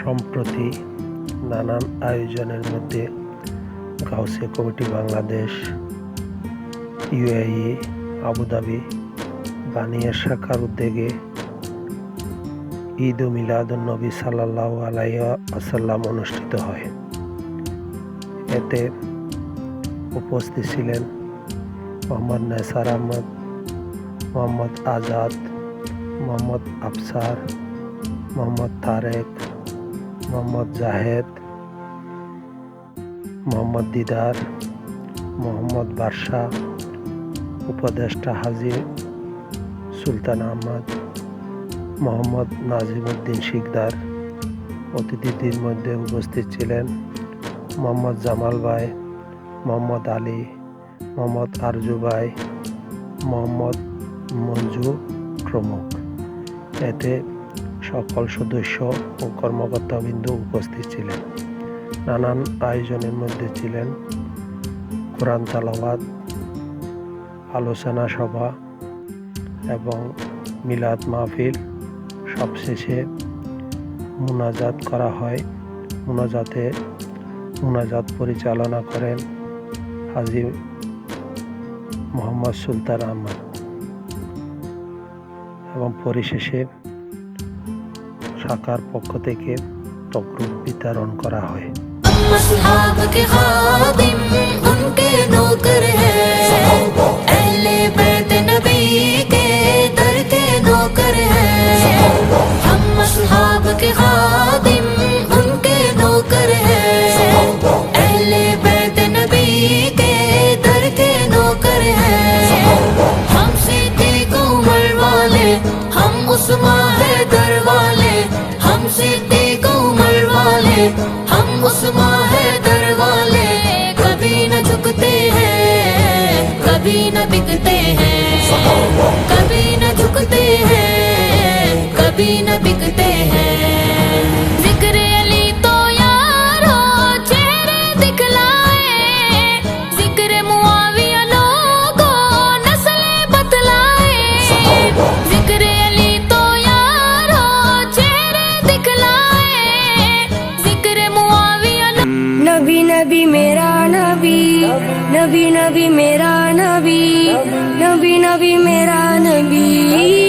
সম্প্রতি নানান আয়োজনের মধ্যে Gausia committee Bangladesh UAE Abu Dhabi Baniyas শাখার উদ্যোগে ঈদ ও মিলাদুন নবী সাল্লাহ আলাইসাল্লাম অনুষ্ঠিত হয়। এতে উপস্থিত ছিলেন মোহাম্মদ নেসার আহমদ, মোহাম্মদ আজাদ, মোহাম্মদ আফসার, মোহাম্মদ তারেক মোহাম্মদ জাহেদ, মোহাম্মদ দিদার, মোহাম্মদ বাদশাহ উপদেষ্টা হাজি সুলতান আহমদ, মোহাম্মদ নাজিমুদ্দিন শিকদার অতিথিদের মধ্যে উপস্থিত ছিলেন মোহাম্মদ জামাল ভাই, মোহাম্মদ আলী, মোহাম্মদ আরজু ভাই, মোহাম্মদ মঞ্জু প্রমুখ। এতে সকল সদস্য ও কর্মকর্তাবৃন্দ উপস্থিত ছিলেন। নানান আয়োজনের মধ্যে ছিলেন কোরআন তালাবাদ আলোচনা সভা এবং মিলাদ মাহফিল। সবশেষে মুনাজাত করা হয়। মুনাজাতে মুনাজাত পরিচালনা করেন হাজি মোহাম্মদ সুলতান আহমদ। এবং পরিশেষে শাখার পক্ষ থেকে তকরুপ বিতরণ করা হয়। नबी नबी मेरा नबी नबी नबी मेरा नबी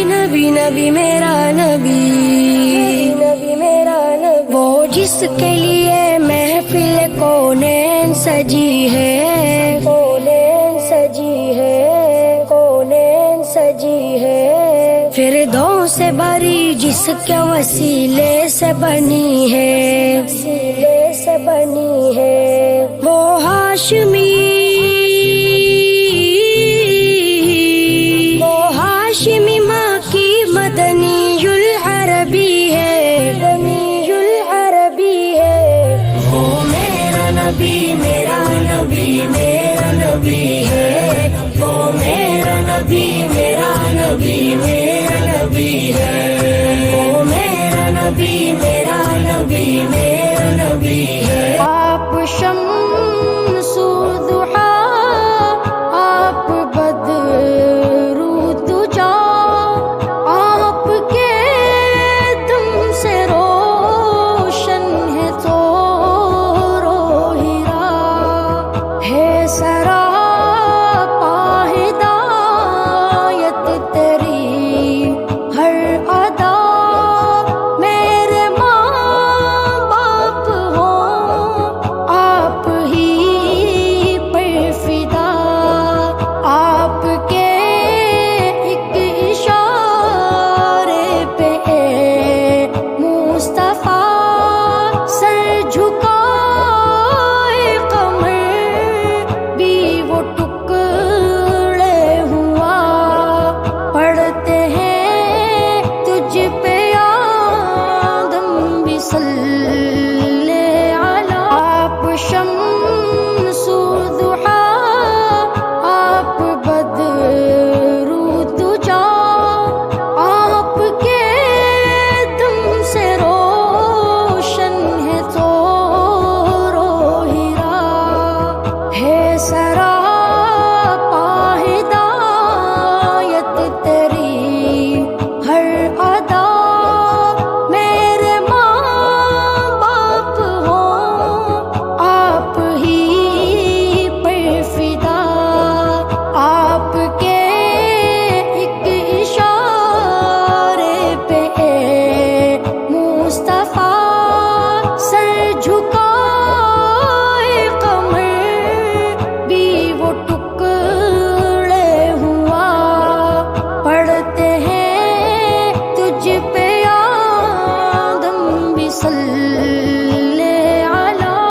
नबी नबी मेरा नबी। नबी मेरा नबी वो जिसके लिए महफिल कौनैन सजी है। कौनैन सजी है कौनैन सजी है। फिर दो से भरी जिसके वसीले से बनी है। वसीले से बनी है। वो हाशमी নবী মেরা নবী মেরা